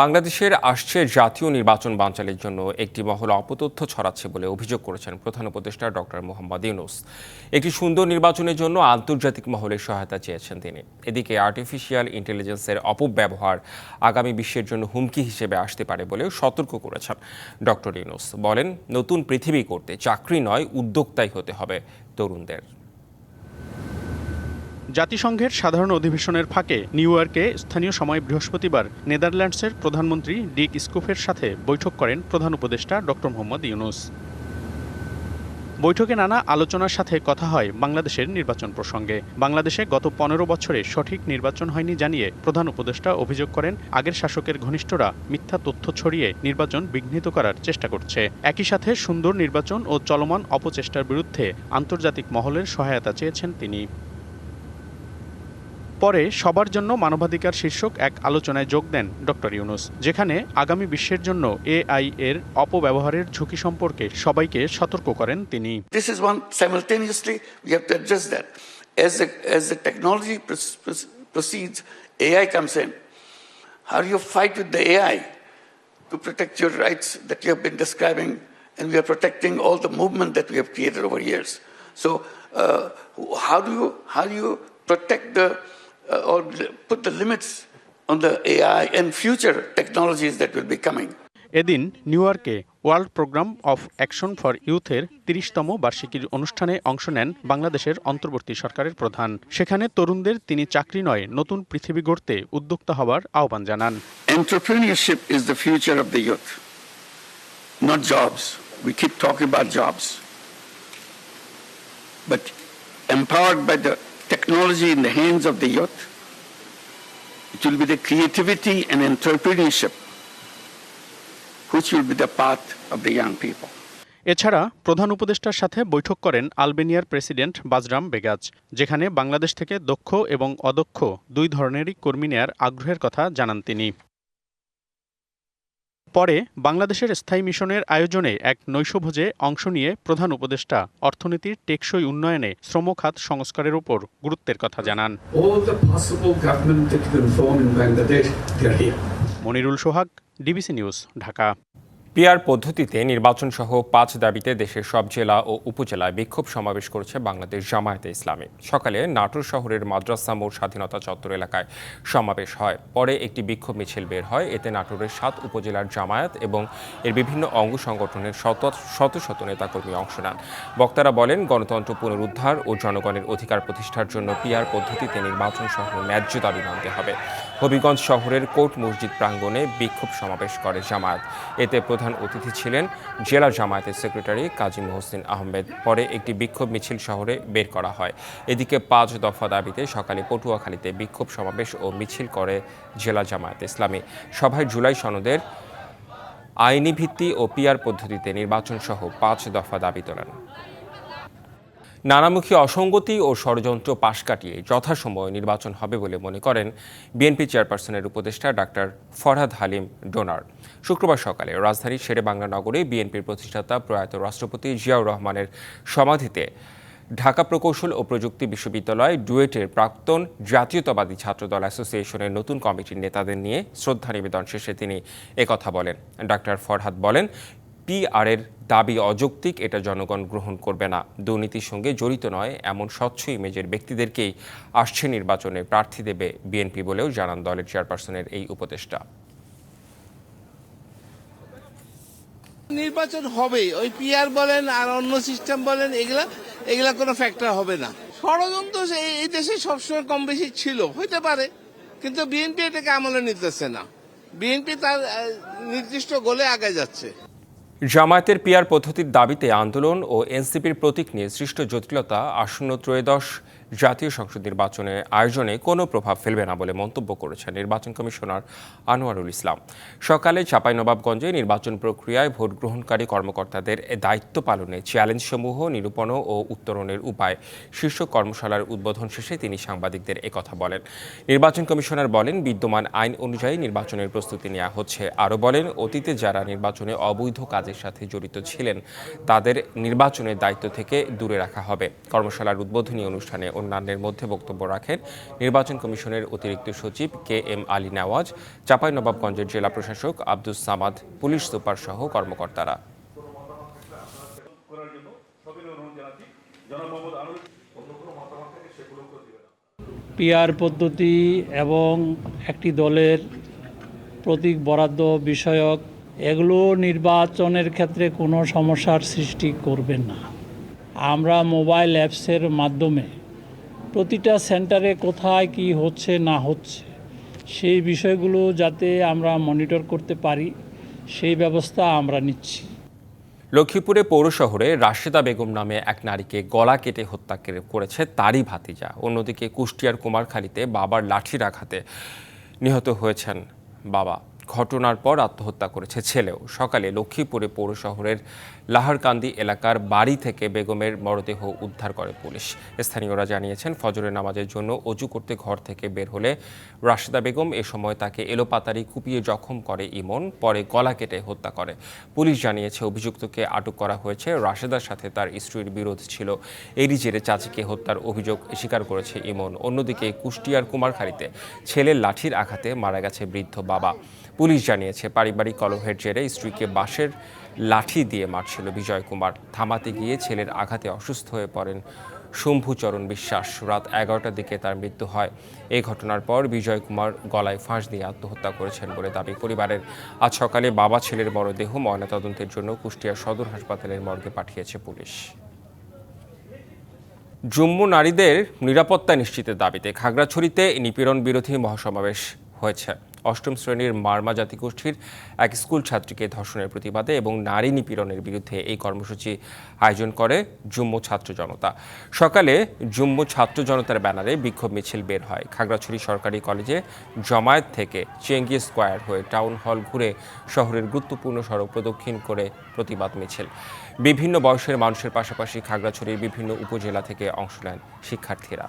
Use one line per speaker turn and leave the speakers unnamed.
বাংলাদেশের আসছে জাতীয় নির্বাচন বাঞ্চালের জন্য একটি মহল অপতথ্য ছড়াচ্ছে বলে অভিযোগ করেছেন প্রধান উপদেষ্টা ডক্টর মোহাম্মদ ইউনুস। একটি সুন্দর নির্বাচনের জন্য আন্তর্জাতিক মহলের সহায়তা চেয়েছেন তিনি। এদিকে আর্টিফিশিয়াল ইন্টেলিজেন্সের অপব্যবহার আগামী বিশ্বের জন্য হুমকি হিসেবে আসতে পারে বলেও সতর্ক করেছেন ডক্টর ইউনুস। বলেন, নতুন পৃথিবী করতে চাকরি নয়, উদ্যোক্তাই হতে হবে তরুণদের।
জাতিসংঘের সাধারণ অধিবেশনের ফাঁকে নিউ ইয়র্কে স্থানীয় সময় বৃহস্পতিবার নেদারল্যান্ডসের প্রধানমন্ত্রী ডিক স্কুফের সাথে বৈঠক করেন প্রধান উপদেষ্টা ডক্টর মোহাম্মদ ইউনুস। বৈঠকে নানা আলোচনার সাথে কথা হয় বাংলাদেশের নির্বাচন প্রসঙ্গে। বাংলাদেশে গত পনেরো বছরে সঠিক নির্বাচন হয়নি জানিয়ে প্রধান উপদেষ্টা অভিযোগ করেন, আগের শাসকের ঘনিষ্ঠরা মিথ্যা তথ্য ছড়িয়ে নির্বাচন বিঘ্নিত করার চেষ্টা করছে। একই সাথে সুন্দর নির্বাচন ও চলমান অপচেষ্টার বিরুদ্ধে আন্তর্জাতিক মহলের সহায়তা চেয়েছেন তিনি। পরে সবার জন্য মানবাধিকার শীর্ষক এক আলোচনায় যোগ দেন ডক্টর ইউনুস যেখানে আগামী বিশ্বের জন্য এআই এর অপব্যবহারের ঝুঁকি সম্পর্কে সবাইকে সতর্ক করেন তিনি
to protect your rights that you have been describing? And we are protecting all the movement that we have created over years. So, uh, how do you how do you protect the uh, or put the limits on the AI and future technologies that will be coming.
এদিন নিউইয়র্কে world programme of action for ইউথের তিরিশতম বার্ষিকীর অনুষ্ঠানে অংশ নেন বাংলাদেশের অন্তর্বর্তী সরকারের প্রধান। সেখানে তরুণদের তিনি চাকরি নয় নতুন পৃথিবী গড়তে উদ্যোক্তা হওয়ার আহ্বান জানান।
Entrepreneurship is the future of the youth not jobs we keep talking about jobs but empowered by the technology in the hands of the youth, it will be the creativity and entrepreneurship which will be the path of the young people.
এছাড়া প্রধান উপদেষ্টার সাথে বৈঠক করেন আলবেনিয়ার president বাজরাম বেগাজ যেখানে বাংলাদেশ থেকে দক্ষ এবং অদক্ষ দুই ধরনেরই কর্মী নেয়ার আগ্রহের কথা জানান তিনি পরে বাংলাদেশের স্থায়ী মিশনের আয়োজনে এক নৈশভোজে অংশ নিয়ে প্রধান উপদেষ্টা অর্থনীতির টেকসই উন্নয়নে শ্রম খাত সংস্কারের উপর গুরুত্বের কথা জানান. Monirul Sohag DBC news Dhaka
PR পদ্ধতিতে নির্বাচন সহ পাঁচ দাবিতে দেশের সব জেলা ও উপজেলায় বিক্ষোভ সমাবেশ করেছে বাংলাদেশ জামায়াতে ইসলামী। সকালে নাটোর শহরের মাদ্রাসা মোড় স্বাধীনতা চত্বর এলাকায় সমাবেশ হয়। পরে একটি বিক্ষোভ মিছিল বের হয়। এতে নাটোরের সাত উপজেলার জামায়াত এবং এর বিভিন্ন অঙ্গ সংগঠনের শত শত শত নেতাকর্মী অংশ নেন। বক্তারা বলেন, গণতন্ত্র পুনরুদ্ধার ও জনগণের অধিকার প্রতিষ্ঠার জন্য পিআর পদ্ধতিতে নির্বাচন সহ ন্যায্য দাবি মানতে হবে। হবিগঞ্জ শহরের কোর্ট মসজিদ প্রাঙ্গণে বিক্ষোভ সমাবেশ করে জামায়াত। এতে প্রধান অতিথি ছিলেন জেলা জামায়াতের সেক্রেটারি কাজী মোহসিন আহমেদ। পরে একটি বিক্ষোভ মিছিল শহরে বের করা হয়। এদিকে পাঁচ দফা দাবিতে সকালে পটুয়াখালীতে বিক্ষোভ সমাবেশ ও মিছিল করে জেলা জামায়াত ইসলামী। সভায় জুলাই সনদের আইনি ভিত্তি ও পিআর পদ্ধতিতে নির্বাচন সহ পাঁচ দফা দাবি তোলেন। নানামুখী অসঙ্গতি ও ষড়যন্ত্র পাশ কাটিয়ে যথাসময়ে নির্বাচন হবে বলে মনে করেন বিএনপি চেয়ারপারসনের উপদেষ্টা ডাক্তার ফরহাদ হালিম ডোনার। শুক্রবার সকালে রাজধানীর শেরে বাংলা নগরে বিএনপির প্রতিষ্ঠাতা প্রয়াত রাষ্ট্রপতি জিয়াউর রহমানের সমাধিতে ঢাকা প্রকৌশল ও প্রযুক্তি বিশ্ববিদ্যালয় ডুয়েটের প্রাক্তন জাতীয়তাবাদী ছাত্রদল অ্যাসোসিয়েশনের নতুন কমিটির নেতাদের নিয়ে শ্রদ্ধা নিবেদন শেষে তিনি একথা বলেন। ডাক্তার ফরহাদ বলেন পিআরের দাবি অযৌক্তিক, এটা জনগণ গ্রহণ করবে না। দুর্নীতির সঙ্গে জড়িত নয়, এমন স্বচ্ছ ইমেজের ব্যক্তিদেরকেই আসছে নির্বাচনে প্রার্থী দেবে বিএনপি বলেও জানান দলের চেয়ারপারসনের এই উপদেষ্টা।
নির্বাচন হবেই, ওই পিআর বলেন আর অন্য সিস্টেম বলেন, এগুলা এগুলা কোনো ফ্যাক্টর হবে না। ষড়যন্ত্র এই দেশে সবসময় কম বেশি ছিল, হইতে পারে, কিন্তু বিএনপি এটাকে আমলে নিতেছে না। বিএনপি তার নির্দিষ্ট গোলে আগে যাচ্ছে।
জামায়াতের পিয়ার পদ্ধতির দাবিতে আন্দোলন ও এনসিপির প্রতীক নিয়ে সৃষ্ট জটিলতা আসন্ন ত্রয়োদশ জাতীয় সংসদ নির্বাচনে আয়োজনে কোনো প্রভাব ফেলবে না বলে মন্তব্য করেছেন নির্বাচন কমিশনার আনোয়ারুল ইসলাম। সকালে চাঁপাইনবাবগঞ্জে নির্বাচন প্রক্রিয়ায় ভোট গ্রহণকারী কর্মকর্তাদের দায়িত্ব পালনে চ্যালেঞ্জসমূহ, নিরূপণ ও উত্তরণের উপায় শীর্ষ কর্মশালার উদ্বোধন শেষে তিনি সাংবাদিকদের একথা বলেন। নির্বাচন কমিশনার বলেন, বিদ্যমান আইন অনুযায়ী নির্বাচনের প্রস্তুতি নেওয়া হচ্ছে। আরও বলেন, অতীতে যারা নির্বাচনে অবৈধ কাজের সাথে জড়িত ছিলেন, তাদের নির্বাচনের দায়িত্ব থেকে দূরে রাখা হবে। কর্মশালার উদ্বোধনী অনুষ্ঠানে অন্যান্যের মধ্যে বক্তব্য রাখেন নির্বাচন কমিশনের অতিরিক্ত সচিব কে এম আলী নেওয়াজ চাঁপাইনবাবগঞ্জের জেলা প্রশাসক আব্দুস সামাদ, পুলিশ সুপার সহ কর্মকর্তারা।
পিআর পদ্ধতি এবং একটি দলের প্রতীক বরাদ্দ বিষয়ক, এগুলো নির্বাচনের ক্ষেত্রে কোনো সমস্যার সৃষ্টি করবে না। আমরা মোবাইল অ্যাপসের মাধ্যমে প্রতিটা সেন্টারে কোথায় কি হচ্ছে, না হচ্ছে, সেই বিষয়গুলো যাতে আমরা মনিটর করতে পারি, সেই ব্যবস্থা আমরা নিচ্ছি।
লক্ষ্মীপুরে পৌর শহরে রাশেদা বেগম নামে এক নারীকে গলা কেটে হত্যা করে- করেছে তারই ভাতিজা। অন্যদিকে কুষ্টিয়ার কুমারখালীতে বাবার লাঠির আঘাতে নিহত হয়েছেন বাবা। ঘটনার পর আত্মহত্যা করেছে ছেলেও। সকালে লক্ষ্মীপুরে পৌর শহরের লাহারকান্দি এলাকার বাড়ি থেকে বেগমের মরদেহ উদ্ধার করে পুলিশ। স্থানীয়রা জানিয়েছেন, ফজরের নামাজের জন্য অজু করতে ঘর থেকে বের হলে রাশেদা বেগম এ সময় তাকে এলোপাতারি কুপিয়ে জখম করে ইমন, পরে গলা কেটে হত্যা করে। পুলিশ জানিয়েছে, অভিযুক্তকে আটক করা হয়েছে। রাশেদার সাথে তার স্ত্রীর বিরোধ ছিল। এরই জেরে চাচিকে হত্যার অভিযোগ স্বীকার করেছে ইমন। অন্যদিকে কুষ্টিয়ার কুমারখালীতে ছেলের লাঠির আঘাতে মারা গেছে বৃদ্ধ বাবা। পুলিশ জানিয়েছে, পারিবারিক কলহের জেরে স্ত্রীকে বাঁশের লাঠি দিয়ে মারছিল বিজয় কুমার। থামাতে গিয়ে ছেলের আঘাতে অসুস্থ হয়ে পড়েন শম্ভুচরণ বিশ্বাস। রাত এগারোটার দিকে তার মৃত্যু হয়। এই ঘটনার পর বিজয় কুমার গলায় ফাঁস দিয়ে আত্মহত্যা করেছেন বলে দাবি। পরিবারের আজ সকালে বাবা ছেলের মরদেহ ময়নাতদন্তের জন্য কুষ্টিয়া সদর হাসপাতালের মর্গে পাঠিয়েছে পুলিশ। জম্মু নারীদের নিরাপত্তা নিশ্চিতের দাবিতে খাগড়াছড়িতে নিপীড়ন বিরোধী মহাসমাবেশ হয়েছে। অষ্টম শ্রেণির মারমা জাতিগোষ্ঠীর এক স্কুল ছাত্রীকে ধর্ষণের প্রতিবাদে এবং নারী নিপীড়নের বিরুদ্ধে এই কর্মসূচি আয়োজন করে জম্মু ছাত্র জনতা। সকালে জম্মু ছাত্র জনতার ব্যানারে বিক্ষোভ মিছিল বের হয়। খাগড়াছড়ি সরকারি কলেজে জমায়েত থেকে চেঙ্গি স্কোয়ার হয়ে টাউন হল ঘুরে শহরের গুরুত্বপূর্ণ সড়ক প্রদক্ষিণ করে প্রতিবাদ মিছিল। বিভিন্ন বয়সের মানুষের পাশাপাশি খাগড়াছড়ির বিভিন্ন উপজেলা থেকে অংশ নেন শিক্ষার্থীরা।